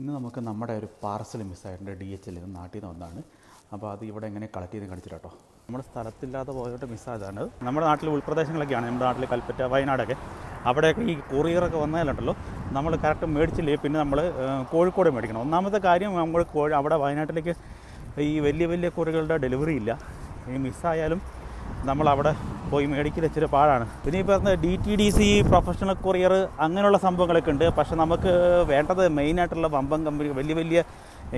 ഇന്ന് നമുക്ക് നമ്മുടെ ഒരു പാർസൽ മിസ്സായിട്ടുണ്ട് ഡി എച്ച് എൽ നാട്ടിൽ നിന്ന് വന്നതാണ്. അപ്പോൾ അത് ഇവിടെ എങ്ങനെ കളക്ട് ചെയ്ത് കാണിച്ചിട്ട് കേട്ടോ നമ്മുടെ സ്ഥലത്തില്ലാതെ പോയിട്ട് മിസ്സായതാണ്. നമ്മുടെ നാട്ടിൽ ഉൾപ്രദേശങ്ങളൊക്കെയാണ് നമ്മുടെ നാട്ടിൽ കൽപ്പറ്റ വയനാടൊക്കെ. അവിടെയൊക്കെ ഈ കൊറിയറൊക്കെ വന്നാലുണ്ടല്ലോ നമ്മൾ കറക്റ്റ് മേടിച്ചില്ലേ? പിന്നെ നമ്മൾ കോഴിക്കോട് മേടിക്കണം. ഒന്നാമത്തെ കാര്യം നമ്മൾ കോഴി അവിടെ വയനാട്ടിലേക്ക് ഈ വലിയ വലിയ കൊറികളുടെ ഡെലിവറി ഇല്ല. ഈ മിസ്സായാലും നമ്മൾ അവിടെ പോയി മേടിക്കൽ ഇച്ചിരി പാടാണ്. പിന്നെ ഈ പറഞ്ഞ D T D C professional courier അങ്ങനെയുള്ള സംഭവങ്ങളൊക്കെ ഉണ്ട്. പക്ഷെ നമുക്ക് വേണ്ടത് മെയിനായിട്ടുള്ള വമ്പൻ കമ്പനി വലിയ വലിയ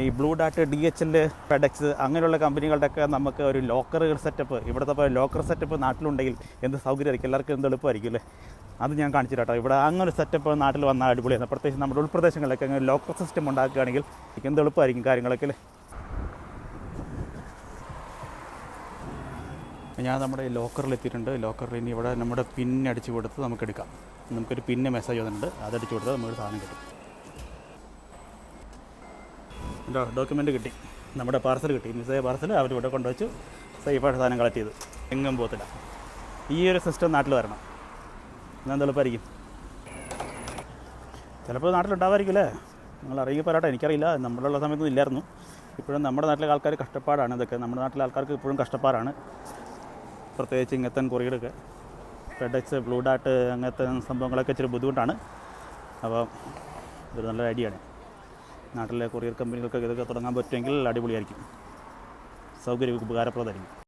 ഈ ബ്ലൂ ഡാറ്റ് ഡി എച്ച് എൽ ഫെഡെക്സ് അങ്ങനെയുള്ള കമ്പനികളുടെയൊക്കെ നമുക്ക് ഒരു ലോക്കർ സെറ്റപ്പ് ഇവിടുത്തെ ലോക്കർ സെറ്റപ്പ് നാട്ടിലുണ്ടെങ്കിൽ എന്ത് സൗകര്യമായിരിക്കും എല്ലാവർക്കും എന്ത് എളുപ്പമായിരിക്കും അല്ലേ? അത് ഞാൻ കാണിച്ചു കേട്ടോ. ഇവിടെ അങ്ങനെ ഒരു സെറ്റപ്പ് നാട്ടിൽ വന്നാൽ അടിപൊളിയാണ്. പ്രത്യേകിച്ച് നമ്മുടെ ഉൾപ്രദേശങ്ങളിലൊക്കെ അങ്ങനെ ലോക്കർ സിസ്റ്റം ഉണ്ടാക്കുകയാണെങ്കിൽ എന്ത് എളുപ്പമായിരിക്കും കാര്യങ്ങളൊക്കെ അല്ലേ? ഞാൻ നമ്മുടെ ലോക്കറിൽ എത്തിയിട്ടുണ്ട്. ലോക്കറിൽ ഇനി ഇവിടെ നമ്മുടെ പിൻ അടിച്ച് കൊടുത്ത് നമുക്ക് എടുക്കാം. നമുക്കൊരു പിന്നെ മെസ്സേജ് വന്നിട്ടുണ്ട്. അതടിച്ച് കൊടുത്താൽ നമുക്ക് സാധനം കിട്ടും. എന്റെ ഡോക്യുമെന്റ് കിട്ടി. നമ്മുടെ പാർസൽ കിട്ടി. മിസ്സായ പാർസൽ അവർ ഇവിടെ കൊണ്ടുവച്ചു. സേഫായിട്ട് സാധനം കളക്ട് ചെയ്ത്. എങ്ങും പോകത്തില്ല. ഈ ഒരു സിസ്റ്റം നാട്ടിൽ വരണം. എന്നാൽ എളുപ്പമായിരിക്കും ചിലപ്പോൾ നാട്ടിലുണ്ടാവായിരിക്കും അല്ലേ? നിങ്ങൾ അറിയിക്കുക പറയട്ടെ എനിക്കറിയില്ല. നമ്മളുള്ള സമയത്തൊന്നും ഇല്ലായിരുന്നു. ഇപ്പോഴും നമ്മുടെ നാട്ടിലെ ആൾക്കാർ കഷ്ടപ്പാടാണ് ഇതൊക്കെ. നമ്മുടെ നാട്ടിലെ ആൾക്കാർക്ക് ഇപ്പോഴും കഷ്ടപ്പാടാണ്. പ്രത്യേകിച്ച് ഇങ്ങനത്തെ കൊറിയടൊക്കെ റെഡ് എക്സ് ബ്ലൂ ഡാട്ട് അങ്ങനത്തെ സംഭവങ്ങളൊക്കെ ഇച്ചിരി ബുദ്ധിമുട്ടാണ്. അപ്പോൾ ഇതൊരു നല്ല ആണ് നാട്ടിലെ കൊറിയർ കമ്പനികൾക്കൊക്കെ ഇതൊക്കെ തുടങ്ങാൻ പറ്റുമെങ്കിൽ അടിപൊളിയായിരിക്കും. സൗകര്യം ഉപകാരപ്രദമായിരിക്കും.